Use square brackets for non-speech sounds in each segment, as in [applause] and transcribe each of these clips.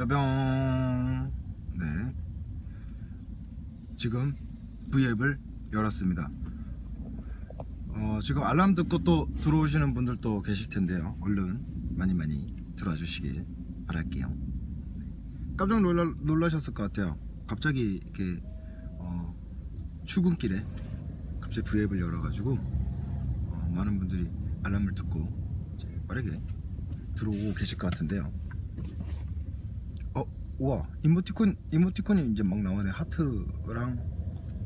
뼈병 네 지금 V앱을 열었습니다 어, 지금 알람 듣고 또 들어오시는 분들도 계실 텐데요 얼른 많이 많이 들어와 주시길 바랄게요 네. 깜짝 놀라, 놀라셨을 것 같아요 갑자기 이렇게 어, 출근길에 갑자기 V앱을 열어가지고 어, 많은 분들이 알람을 듣고 빠르게 들어오고 계실 것 같은데요 어, 우와, 이모티콘, 이모티콘이 이제 막 나오네. 하트랑,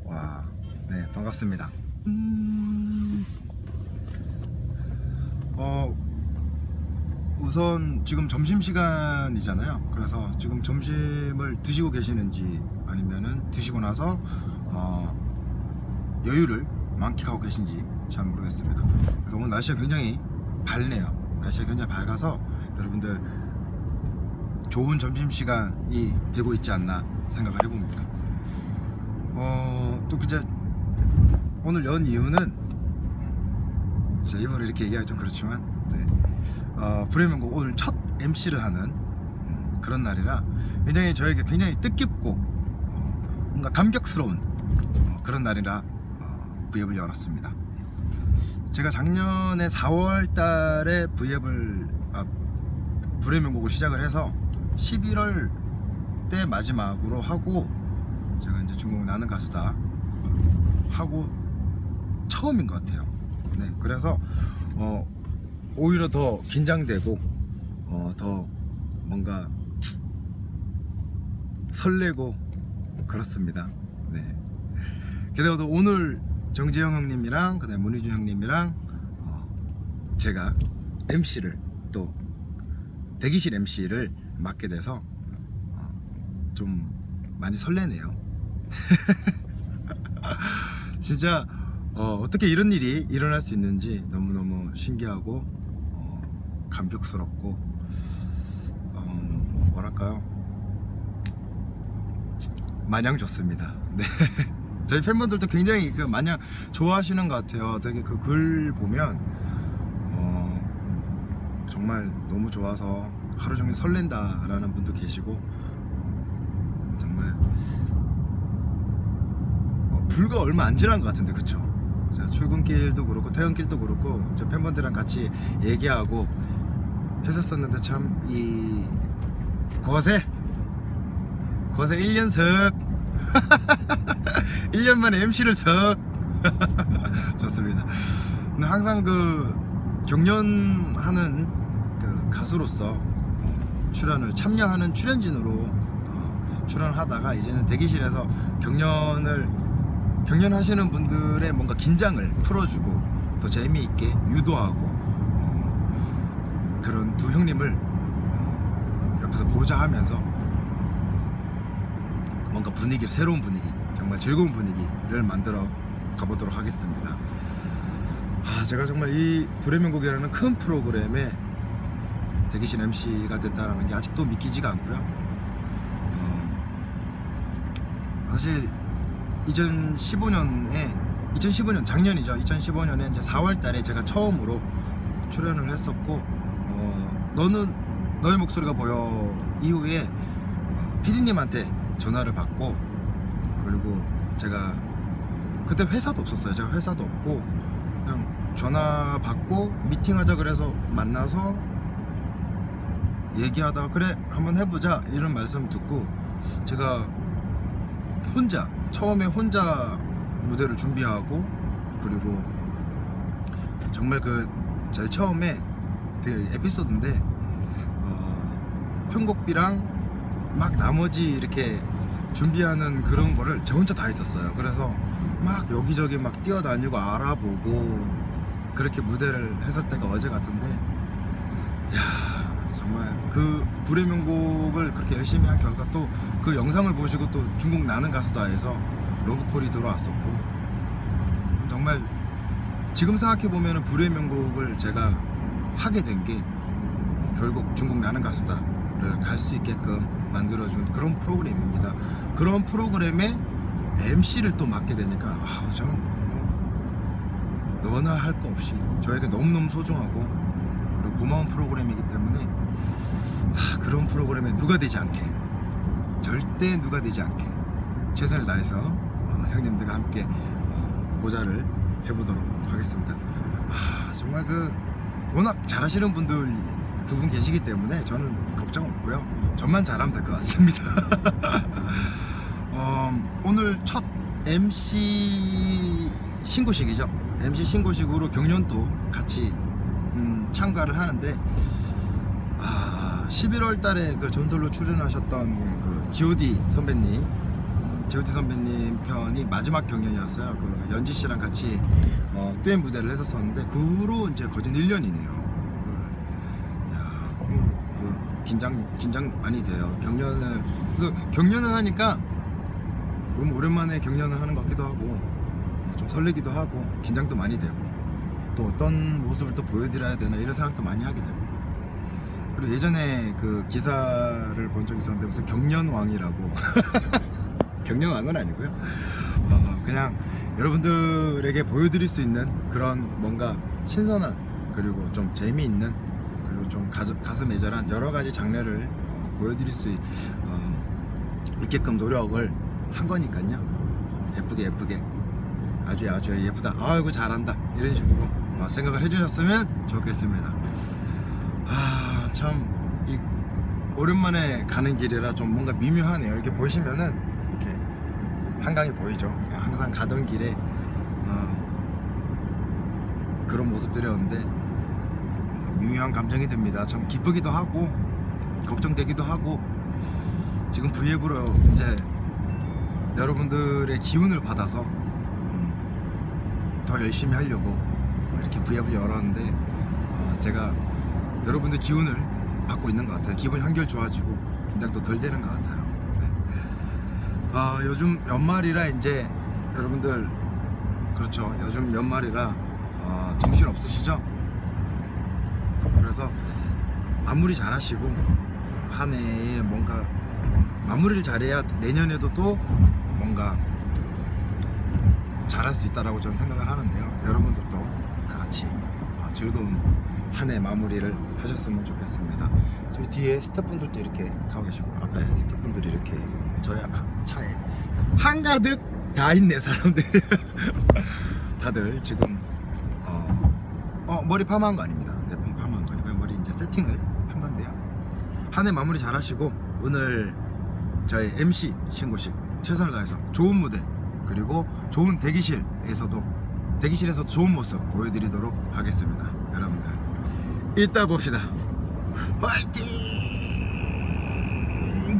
와, 네, 반갑습니다. 음, 어, 우선 지금 점심시간이잖아요. 그래서 지금 점심을 드시고 계시는지 아니면은 드시고 나서, 어, 여유를 만끽하고 계신지 잘 모르겠습니다. 그래서 오늘 날씨가 굉장히 밝네요. 날씨가 굉장히 밝아서 여러분들 좋은 점심 시간이 되고 있지 않나 생각을 해봅니다. 어, 또 이제 오늘 연 이유는 제 일본어 이렇게 얘기하기 좀 그렇지만 네. 어, 불의명곡 오늘 첫 MC를 하는 음, 그런 날이라 굉장히 저에게 굉장히 뜻깊고 어, 뭔가 감격스러운 어, 그런 날이라 어, V앱을 열었습니다. 제가 작년에 4월 달에 V앱을 아, 불의 명곡을 시작을 해서 11월 때 마지막으로 하고 제가 이제 중국 나는 가수다 하고 처음인 것 같아요. 네, 그래서 어, 오히려 더 긴장되고 어, 더 뭔가 설레고 그렇습니다. 네. 게다가 오늘 정재영 형님이랑 그다음에 문희준 형님이랑 어, 제가 MC를 또 대기실 MC를 맡게 돼서 어, 좀 많이 설레네요. [laughs] 진짜 어, 떻게 이런 일이 일어날 수 있는지 너무너무 신기하고 어, 감격스럽고 어, 뭐랄까요 마냥 좋습니다. [laughs] 네. 저희 팬분들도 굉장히 그 마냥 좋아하시는 것 같아요. 되게 그 글 보면 어, 정말 너무 좋아서 하루 종일 설렌다라는 분도 계시고 어, 정말 어, 불과 얼마 안 지난 것 같은데 그쵸? 제가 출근길도 그렇고 퇴근길도 그렇고 저 팬분들이랑 같이 얘기하고 했었었는데 참 이 거세 거세 1년석 1년 만에 MC를 석 [laughs] 좋습니다 항상 그 경연하는 그 가수로서 어, 출연을 참여하는 출연진으로 어, 출연하다가 이제는 대기실에서 경연을 경연하시는 분들의 뭔가 긴장을 풀어주고 더 재미있게 유도하고 어, 그런 두 형님을 어, 옆에서 보자 하면서 어, 뭔가 분위기 새로운 분위기 정말 즐거운 분위기를 만들어 가보도록 하겠습니다. 아, 제가 정말 이 불의 명곡이라는 큰 프로그램에 대기실 MC가 됐다는 게 아직도 믿기지가 않고요. 어, 사실 2015년에 2015년 작년이죠. 2015년에 이제 4월달에 제가 처음으로 출연을 했었고 어, 너는 너의 목소리가 보여 이후에 PD님한테 전화를 받고 그리고 제가 그때 회사도 없었어요. 제가 회사도 없고 그냥 전화 받고 미팅하자 그래서 만나서 얘기하다가 그래 한번 해보자 이런 말씀 듣고 제가 혼자 처음에 혼자 무대를 준비하고 그리고 정말 그 제일 처음에 그 에피소드인데 어, 편곡비랑 막 나머지 이렇게 준비하는 그런 거를 저 혼자 다 했었어요. 그래서 막 여기저기 막 뛰어다니고 알아보고 그렇게 무대를 했을 때가 어제 같은데 야 그 불의 명곡을 그렇게 열심히 한 결과 또 그 영상을 보시고 또 중국 나는 가수다 해서 로그콜이 들어왔었고 정말 지금 생각해 보면은 불의 명곡을 제가 하게 된 게 결국 중국 나는 가수다를 갈 수 있게끔 만들어준 그런 프로그램입니다. 그런 프로그램에 MC를 또 맡게 되니까 아우 전 뭐, 너나 할 거 없이 저에게 너무너무 소중하고 그리고 고마운 프로그램이기 때문에 하, 그런 프로그램에 누가 되지 않게 절대 누가 되지 않게 최선을 다해서 어, 형님들과 함께 어, 보좌를 해보도록 하겠습니다. 하, 정말 그 워낙 잘하시는 분들 두 분 계시기 때문에 저는 걱정 없고요. 저만 잘하면 될 것 같습니다. [laughs] 어, 오늘 첫 MC 신고식이죠. MC 신고식으로 경련도 같이 음, 참가를 하는데 아 11월 달에 그 전설로 출연하셨던 그 G.O.D 선배님 G.O.D 선배님 편이 마지막 경연이었어요. 그 연지 씨랑 같이 어, 듀엣 무대를 했었었는데 그 후로 이제 거진 1년이네요. 그, 야, 음, 그 긴장 긴장 많이 돼요. 경연을 그 경연을 하니까 너무 오랜만에 경연을 하는 것 같기도 하고 좀 설레기도 하고 긴장도 많이 되고 또 어떤 모습을 또 보여드려야 되나 이런 생각도 많이 하게 되고 그리고 예전에 그 기사를 본 적이 있었는데 무슨 경련왕이라고. [laughs] 경련왕은 아니고요. 어, 그냥 여러분들에게 보여드릴 수 있는 그런 뭔가 신선한 그리고 좀 재미있는 그리고 좀 가슴, 가슴 애절한 여러 가지 장르를 어, 보여드릴 수 있, 어, 있게끔 노력을 한 거니까요. 예쁘게 예쁘게. 아주 아주 예쁘다. 아이고 잘한다. 이런 식으로 어, 생각을 해주셨으면 좋겠습니다. 아 참 오랜만에 가는 길이라 좀 뭔가 미묘하네요. 이렇게 보시면은 이렇게 한강이 보이죠? 항상 가던 길에 어, 그런 모습들이었는데 어, 미묘한 감정이 듭니다. 참 기쁘기도 하고 걱정되기도 하고 지금 V앱으로 이제 여러분들의 기운을 받아서 음, 더 열심히 하려고 이렇게 V앱을 열었는데 어, 제가 여러분들 기운을 받고 있는 것 같아요. 기분 한결 좋아지고 긴장도 덜 되는 것 같아요. 네. 아, 요즘 연말이라 이제 여러분들 그렇죠. 요즘 연말이라 어, 정신 없으시죠? 그래서 마무리 잘 하시고 한 해에 뭔가 마무리를 잘해야 내년에도 또 뭔가 잘할 수 있다라고 저는 생각을 하는데요. 여러분들도 다 같이 어, 즐거운 한 해 마무리를 하셨으면 좋겠습니다. 저희 뒤에 스태프분들도 이렇게 타고 계시고 앞에 스태프분들이 이렇게 저희 하- 차에 한가득 다 있네 사람들. [laughs] 다들 지금 어, 어, 머리 파마한 거 아닙니다. 네, 파마한 거 아니고요. 머리 이제 세팅을 한 건데요. 한 해 마무리 잘 하시고 오늘 저희 MC 신고식 최선을 다해서 좋은 무대 그리고 좋은 대기실에서도 대기실에서 좋은 모습 보여드리도록 하겠습니다. 여러분들 이따 봅시다. 화이팅!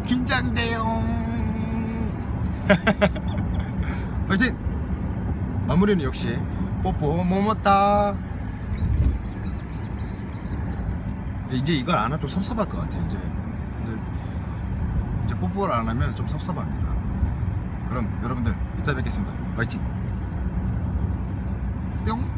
긴장돼요. [laughs] 화이팅! 마무리는 역시 뽀뽀 모모따. 이제 이걸 안 하면 좀 섭섭할 것 같아 이제. 이제 이제 뽀뽀를 안 하면 좀 섭섭합니다. 그럼 여러분들 이따 뵙겠습니다. 화이팅! 명령